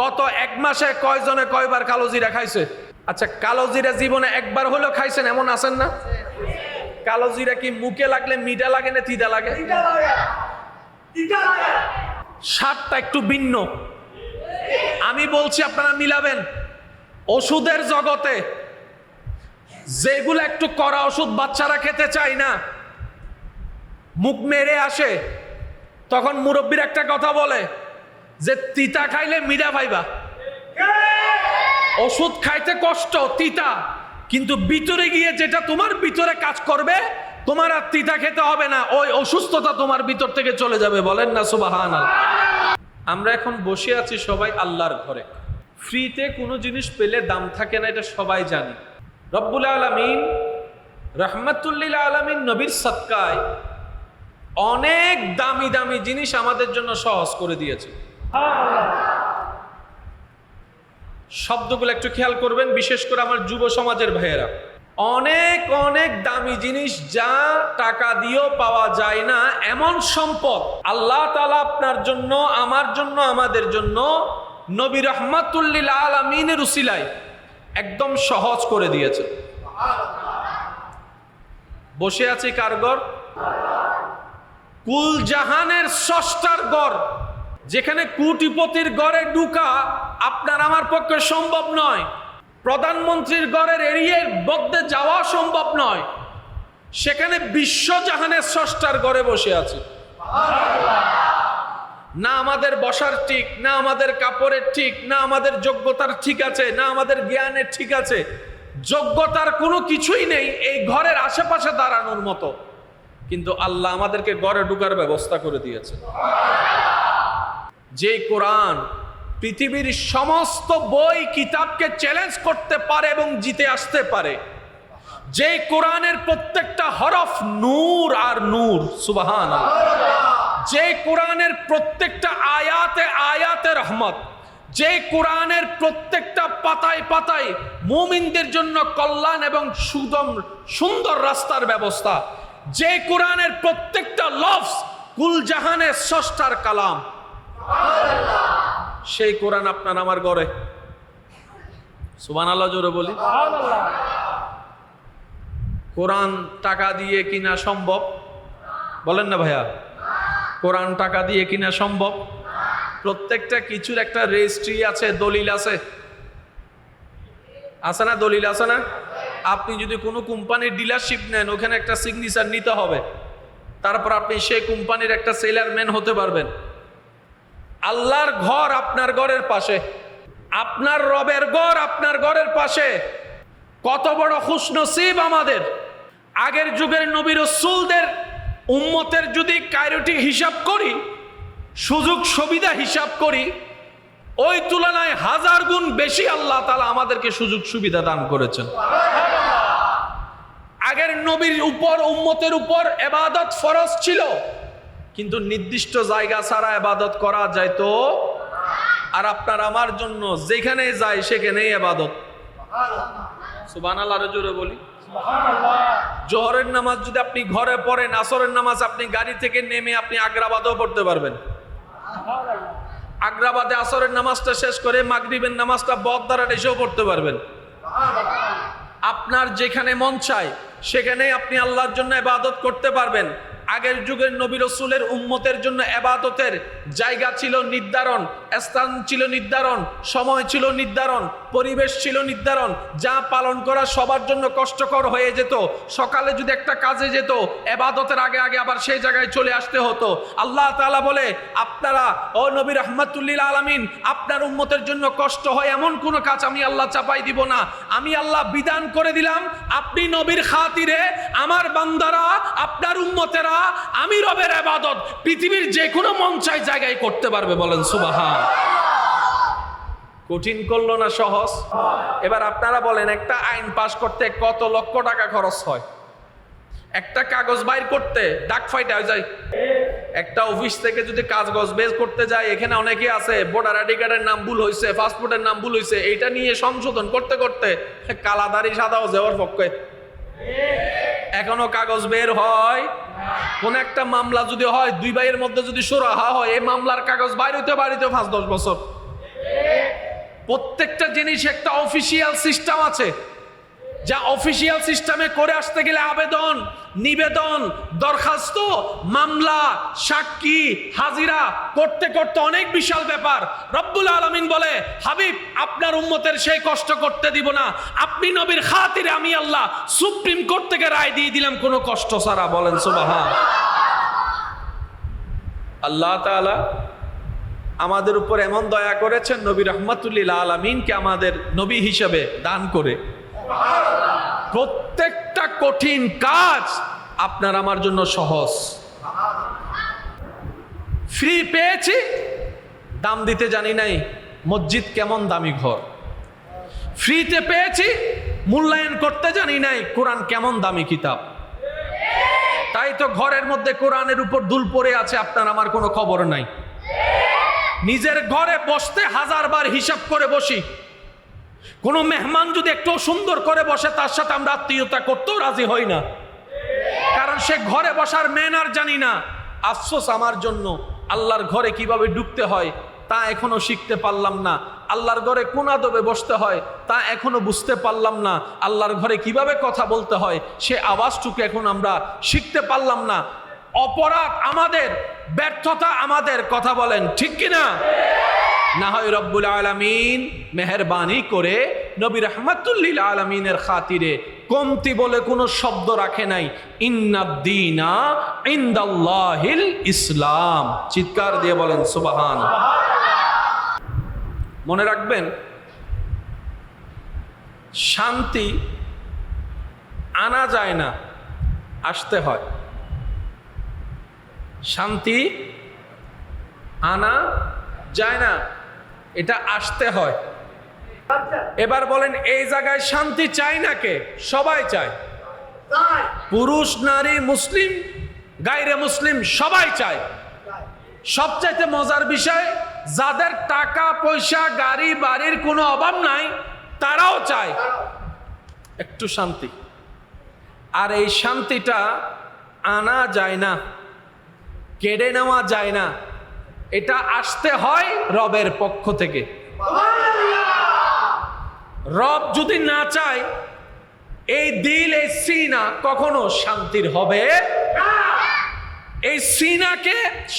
গত এক মাসে কয়জনে কয়বার কালো জিরা খাইছে? আচ্ছা কালো জিরা জীবনে একবার হলেও খাইছেন, এমন আছেন না? কালো জিরা কি মুখে লাগলে মিঠা লাগে না তিতা লাগে? স্বাদটা একটু ভিন্ন। আমি বলছি, আপনারা মিলাবেন। ওষুধের জগতে যেগুলো একটু করা ওষুধ বাচ্চারা খেতে চায় না, মুখ মেরে আসে, তখন মুরব্বীর একটা কথা বলে যে তিতা খাইলে মিরা পাইবা ওষুধ খাইতে কষ্ট, তিতা। কিন্তু ভিতরে গিয়ে যেটা তোমার ভিতরে কাজ করবে, তোমার আর তিতা খেতে হবে না। ওই অসুস্থতা তোমার ভিতর থেকে চলে যাবে, বলেন না সুবাহান আমরা এখন বসে আছি সবাই আল্লাহর ঘরে। ফ্রিতে কোনো জিনিস পেলে দাম থাকে না, এটা সবাই জানি। রব্বুল আলমিন রহমতুল্লিল আলমিন নবীর সৎকায় অনেক দামি দামি জিনিস আমাদের জন্য সহজ করে দিয়েছে। শব্দগুলো একটু খেয়াল করবেন, বিশেষ করে আমার যুব সমাজের ভাইয়েরা। অনেক অনেক দামি জিনিস যা টাকা দিয়েও পাওয়া যায় না, এমন সম্পদ আল্লাহ তালা আপনার জন্য, আমার জন্য, আমাদের জন্য নবী রহমাতুল্লিল আলমিনের উসিলায় একদম সহজ করে দিয়েছে। বসে আছি কারগর কুল জাহানের ষষ্ঠার গড় যেখানে কুটিপতির গড়ে ঢুকা আপনার আমার পক্ষে সম্ভব নয়। প্রধানমন্ত্রীর গড়ের এরিয়ার মধ্যে যাওয়া সম্ভব নয়। সেখানে বিশ্বজাহানের ষষ্ঠার গড়ে বসে আছে। না আমাদের বসার ঠিক, না আমাদের কাপড়ের ঠিক, না আমাদের যোগ্যতার ঠিক আছে, না আমাদের জ্ঞানের ঠিক আছে। যোগ্যতার কোনো কিছুই নেই এই ঘরের আশেপাশে দাঁড়ানোর মতো। কিন্তু আল্লাহ আমাদেরকে ঘরে ঢুকার ব্যবস্থা করে দিয়েছে। যে কোরআন পৃথিবীর সমস্ত বই কিতাবকে চ্যালেঞ্জ করতে পারে এবং জিতে আসতে পারে যে কোরআনের প্রত্যেকটা হরফ নূর আর নূর সুবাহান যে কোরআনের প্রত্যেকটা আয়াতে আয়াতে রহমত যে কোরআনের প্রত্যেকটা পাতায় পাতায় মুমিনদের জন্য কল্যাণ এবং সুদম, সুন্দর রাস্তার ব্যবস্থা যে কোরআনের প্রত্যেকটা লফস কুল জাহানের ষষ্ঠার কালাম সেই কোরআন আপনার আমার গড়ে সুবান আল্লাহ জোরে বলি। কোরআন টাকা দিয়ে কিনা সম্ভব? বলেন না ভাইয়া। কোরআন টাকা দিয়ে কিনা সম্ভব? প্রত্যেকটা কিছুর একটা রেজিস্ট্রি আছে দলিল আছে। আছে না দলিল আছে না? আপনি যদি কোনো কোম্পানির ডিলারশিপ নেন ওখানে একটা সিগনেচার নিতে হবে। তারপর আপনি সেই কোম্পানির একটা সেলারম্যান হতে পারবেন। আল্লাহর ঘর আপনার ঘরের পাশে। আপনার রবের ঘর আপনার ঘরের পাশে। কত বড় খুশনসিব আমাদের। আগের যুগের নবী রসুলদের উম্মতের যদি কায়রোটি হিসাব করি, সুযোগ সুবিধা হিসাব করি, ওই তুলনায় হাজার গুণ বেশি আল্লাহ তালা আমাদেরকে সুযোগ সুবিধা দান করেছেন। আগের নবীর উপর, উম্মতের উপর এবাদত ফরজ ছিল। কিন্তু নির্দিষ্ট জায়গা ছাড়া এবাদত করা যায় তো? আর আপনার আমার জন্য যেখানে যায়, সেখানেই এবাদত সুবান আল্লাহ জোরে বলি। জোহরের নামাজ যদি আপনি ঘরে পড়েন, আসরের নামাজ আপনি গাড়ি থেকে নেমে আপনি আগ্রাবাদও পড়তে পারবেন। আগ্রাবাদে আসরের নামাজটা শেষ করে মাগরিবের নামাজটা বদ দ্বারা এসেও পড়তে পারবেন। আপনার যেখানে মন চায়, সেখানেই আপনি আল্লাহর জন্য এবাদত করতে পারবেন। আগের যুগের নবী রসুলের উম্মতের জন্য এবাদতের জায়গা ছিল নির্ধারণ। স্থান ছিল নির্ধারণ, সময় ছিল নির্ধারণ, পরিবেশ ছিল নির্ধারণ। যা পালন করা সবার জন্য কষ্টকর হয়ে যেত। সকালে যদি একটা কাজে যেত, এবাদতের আগে আগে আবার সেই জায়গায় চলে আসতে হতো। আল্লাহ তাআলা বলে, আপনারা, ও নবী রহমাতুল্লিল আলামিন, আপনার উম্মতের জন্য কষ্ট হয় এমন কোনো কাজ আমি আল্লাহ চাপাই দিব না। আমি আল্লাহ বিধান করে দিলাম, আপনি নবীর খাতিরে আমার বান্দারা, আপনার উম্মতেরা, আমি রবের আবাদত। পৃথিবীর যে কোনো মঞ্চাই জায়গায় করতে পারবে বলেন সুবাহা কঠিন করল না, সহজ। এবার আপনারা বলেন, একটা আইন পাশ করতে কত লক্ষ টাকা খরচ হয়? একটা কাগজ বাইর করতে ডাক ফাইটা হয়ে যায়। একটা অফিস থেকে যদি কাগজ বের করতে যায়, এখানে অনেকে আছে ভোটার আইডি কার্ডের নাম ভুল হয়েছে পাসপোর্টের নাম ভুল হয়েছে এটা নিয়ে সংশোধন করতে করতে কালাদারি সাদাও যাওয়ার পক্ষে। এখনও কাগজ বের হয় কোন একটা মামলা যদি হয়, দুই ভাইয়ের মধ্যে যদি সুরাহা হয়, এই মামলার কাগজ বাইর হইতে বাড়িতে পাঁচ, দশ বছর। প্রত্যেকটা জিনিস একটা অফিসিয়াল সিস্টেম আছে। যা অফিসিয়াল সিস্টেমে করে আসতে গেলে আবেদন, নিবেদন, দরখাস্ত, মামলা, সাক্ষী, হাজিরা করতে করতে অনেক বিশাল ব্যাপার। রব্বুল আলমিন বলে, হাবিব, আপনার উম্মতের সেই কষ্ট করতে দিব না। আপনি নবীর খাতিরে আমি আল্লাহ সুপ্রিম কোর্ট থেকে রায় দিয়ে দিলাম, কোনো কষ্ট সারা বলেন সুবাহা আল্লাহ তাআলা আমাদের উপর এমন দয়া করেছেন, নবী রহমতুল্লিল আলমিনকে আমাদের নবী হিসেবে দান করে। প্রত্যেকটা কঠিন কাজ আপনার আমার জন্য সহজ। ফ্রি পেয়েছি, দাম দিতে জানি নাই, মসজিদ কেমন দামি ঘর। ফ্রিতে পেয়েছি, মূল্যায়ন করতে জানি নাই, কোরআন কেমন দামি কিতাব। তাই তো ঘরের মধ্যে কোরআনের উপর দুল পড়ে আছে, আপনার আমার কোনো খবর নাই। নিজের ঘরে বসতে হাজার বার হিসাব করে বসি। কোনো মেহমান যদি একটু সুন্দর করে বসে, তার সাথে আমরা আত্মীয়তা করতেও রাজি হই না। কারণ সে ঘরে বসার ম্যানার জানি না। আফসোস আমার জন্য, আল্লাহর ঘরে কীভাবে ঢুকতে হয়, তা এখনও শিখতে পারলাম না। আল্লাহর ঘরে কোন আদবে বসতে হয়, তা এখনও বুঝতে পারলাম না। আল্লাহর ঘরে কীভাবে কথা বলতে হয়, সে আওয়াজটুকু এখন আমরা শিখতে পারলাম না। অপরাধ আমাদের, ব্যর্থতা আমাদের, কথা বলেন, ঠিক কিনা? না হয় রব্বুল আলমিন মেহরবানি করে নবী আলমিনের খাতিরে কমতি বলে কোনো শব্দ রাখে নাই। ইন্নাদ্দিনা ইন্দাল্লাহিল ইসলাম। চিৎকার দিয়ে বলেন, সুবাহান। মনে রাখবেন, শান্তি আনা যায় না, আসতে হয়। শান্তি আনা যায় না। এটা আসতে হয়। এবার বলেন এই জায়গায় শান্তি চাই না কে? সবাই চায়। পুরুষ নারী মুসলিম গাইরে মুসলিম সবাই চায়। সবচাইতে মজার বিষয় যাদের টাকা পয়সা গাড়ি বাড়ির কোনো অভাব নাই তারাও চায়। একটু শান্তি। আর এই শান্তিটা আনা যায় না কেড়ে নেওয়া যায় না। এটা আসতে হয় রবের পক্ষ থেকে। রব যদি না চায়, এই দিল, এই সিনা কখনো শান্তির হবে এই সিনাকে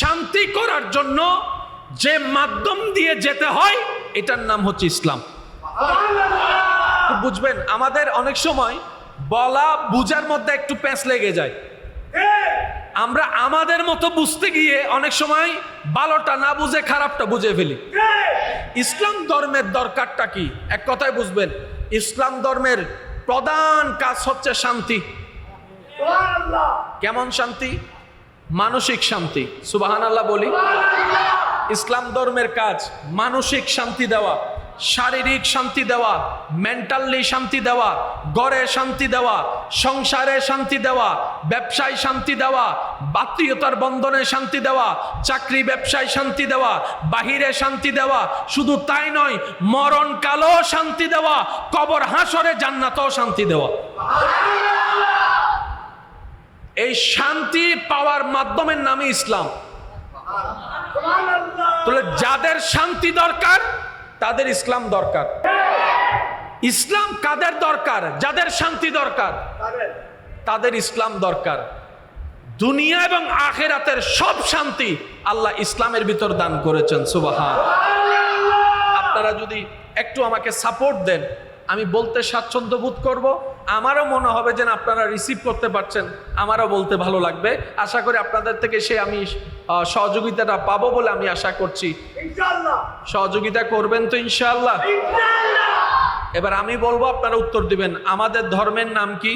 শান্তি করার জন্য যে মাধ্যম দিয়ে যেতে হয়, এটার নাম হচ্ছে ইসলাম। বুঝবেন, আমাদের অনেক সময় বলা, বুঝার মধ্যে একটু প্যাঁচ লেগে যায়। আমরা আমাদের মতো বুঝতে গিয়ে অনেক সময় ভালোটা না বুঝে খারাপটা বুঝে ফেলি। ইসলাম ধর্মের দরকারটা কি? এক কথায় বুঝবেন ইসলাম ধর্মের প্রধান কাজ হচ্ছে শান্তি। কেমন শান্তি? মানসিক শান্তি। সুবাহান আল্লাহ বলি ইসলাম ধর্মের কাজ মানসিক শান্তি দেওয়া। শারীরিক শান্তি দেওয়া মেন্টালি শান্তি দেওয়া, গড়ে শান্তি দেওয়া, সংসারে শান্তি দেওয়া, ব্যবসায় শান্তি দেওয়া বাত্রীয়তার বন্ধনে শান্তি দেওয়া, চাকরি ব্যবসায় শান্তি দেওয়া, বাহিরে শান্তি দেওয়া, শুধু তাই নয় মরণ কালো শান্তি দেওয়া, কবর হাসরে জান্নাতও শান্তি দেওয়া। এই শান্তি পাওয়ার মাধ্যমের নামে ইসলাম। তাহলে যাদের শান্তি দরকার তাদের ইসলাম দরকার। ইসলাম কাদের দরকার? যাদের শান্তি দরকার। তাদের ইসলাম দরকার। দুনিয়া এবং আখেরাতের সব শান্তি আল্লাহ ইসলামের ভিতর দান করেছেন সুবাহা আপনারা যদি একটু আমাকে সাপোর্ট দেন, আমি বলতে স্বাচ্ছন্দ্য বোধ করব। আমারও মনে হবে যেন আপনারা রিসিভ করতে পারছেন আমারও বলতে ভালো লাগবে। আশা করি আপনাদের থেকে সে আমি সহযোগিতাটা পাবো বলে আমি আশা করছি। সহযোগিতা করবেন তো ইনশাল্লাহ এবার আমি বলব আপনারা উত্তর দিবেন আমাদের ধর্মের নাম কি?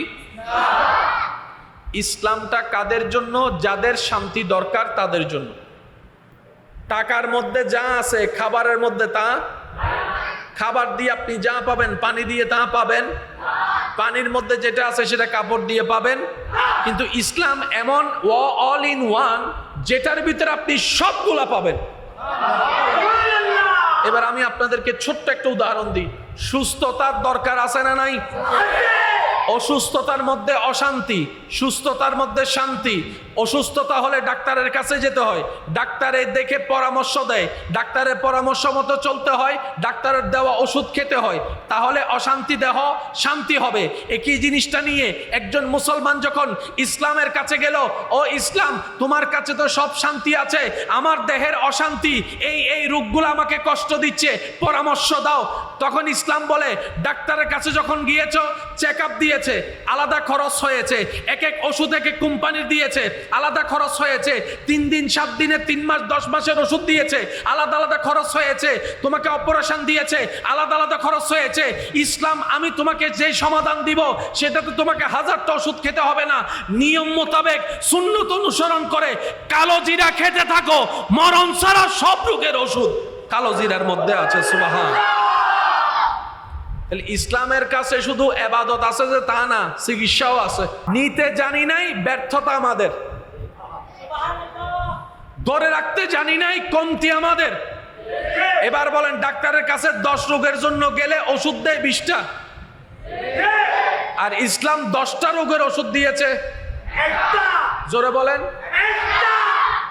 ইসলামটা কাদের জন্য? যাদের শান্তি দরকার তাদের জন্য। টাকার মধ্যে যা আছে খাবারের মধ্যে তা। খাবার দিয়ে আপনি যা পাবেন পানি দিয়ে তা পাবেন। পানির মধ্যে যেটা আছে সেটা কাপড় দিয়ে পাবেন। কিন্তু ইসলাম এমন ও অল ইন ওয়ান, যেটার ভিতরে আপনি সবগুলা পাবেন। এবার আমি আপনাদেরকে ছোট্ট একটা উদাহরণ দিই। সুস্থতার দরকার আছে না নাই? অসুস্থতার মধ্যে অশান্তি, সুস্থতার মধ্যে শান্তি। অসুস্থতা হলে ডাক্তারের কাছে যেতে হয়। ডাক্তারের দেখে পরামর্শ দেয়। ডাক্তারের পরামর্শ মতো চলতে হয়। ডাক্তারের দেওয়া ওষুধ খেতে হয়। তাহলে অশান্তি দেহ, শান্তি হবে। একই জিনিসটা নিয়ে একজন মুসলমান যখন ইসলামের কাছে গেল, ও ইসলাম, তোমার কাছে তো সব শান্তি আছে। আমার দেহের অশান্তি। এই এই রোগগুলো আমাকে কষ্ট দিচ্ছে। পরামর্শ দাও। তখন ইসলাম বলে, ডাক্তারের কাছে যখন গিয়েছ, চেক আপ দিয়েছে, আলাদা খরচ হয়েছে। এক এক ওষুধ এক এক কোম্পানির দিয়েছে, আলাদা খরচ হয়েছে। তিন দিন, সাত দিনে, তিন মাস, দশ মাসের ওষুধ দিয়েছে, আলাদা আলাদা খরচ হয়েছে। তোমাকে অপারেশন দিয়েছে, আলাদা আলাদা খরচ হয়েছে। ইসলাম, আমি তোমাকে যে সমাধান দিব, সেটাতে তোমাকে হাজারটা ওষুধ খেতে হবে না। নিয়ম মোতাবেক সুন্নত অনুসরণ করে কালো জিরা খেতে থাকো, মরণ ছাড়া সব রোগের ওষুধ। কালো জিরার মধ্যে আছে, সুবাহান। তাহলে ইসলামের কাছে শুধু এবাদত আছে যে তা না, চিকিৎসাও আছে। নিতে জানি নাই, ব্যর্থতা আমাদের। ধরে রাখতে জানি নাই, কমতি আমাদের। এবার বলেন, ডাক্তারের কাছে দশ রোগের জন্য গেলে ওষুধ দেয় বিশটা? আর ইসলাম দশটা রোগের ওষুধ দিয়েছে। জোরে বলেন।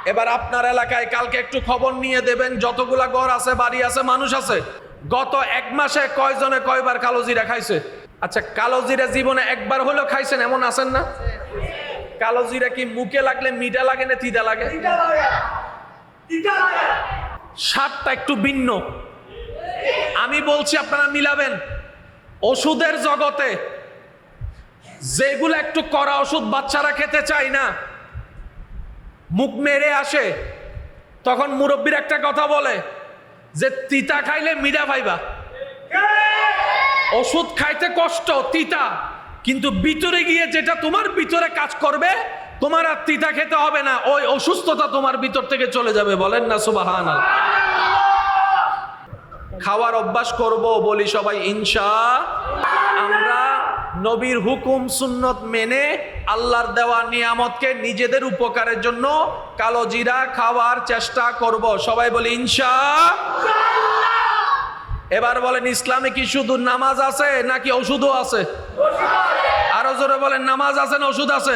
এবার আপনার এলাকায় কালকে একটু খবর নিয়ে দেবেন, যতগুলা ঘর আছে, বাড়ি আছে, মানুষ আছে। গত এক মাসে কয়জনে কয়বার কালো জিরা খাইছে? আচ্ছা কালো জিরা জীবনে একবার হলেও খাইছেন, এমন আছেন না? কালো জিরা কি মুখে লাগলে মিঠা লাগে না তিতা লাগে? স্বাদটা একটু ভিন্ন। আমি বলছি, আপনারা মিলাবেন। ওষুধের জগতে যেগুলো একটু করা ওষুধ বাচ্চারা খেতে চায় না, মুখ মেরে আসে, তখন মুরব্বীর একটা কথা বলে যে তিতা খাইলে মিডা পাইবা। ওষুধ খাইতে কষ্ট, তিতা। কিন্তু ভিতরে গিয়ে যেটা তোমার ভিতরে কাজ করবে, তোমার আর তিতা খেতে হবে না। ওই অসুস্থতা তোমার ভিতর থেকে চলে যাবে, বলেন না সুবাহান খাওয়ার অভ্যাস করব বলি সবাই, ইনশা আমরা নবীর হুকুম, সুন্নত মেনে আল্লাহর দেওয়া নিয়ামতকে নিজেদের উপকারের জন্য কালো জিরা খাওয়ার চেষ্টা করব। সবাই বলে, ইনশা এবার বলেন, ইসলামে কি শুধু নামাজ আছে নাকি ওষুধও আছে? আরও জোরে বলেন, নামাজ আছে না ওষুধ আছে?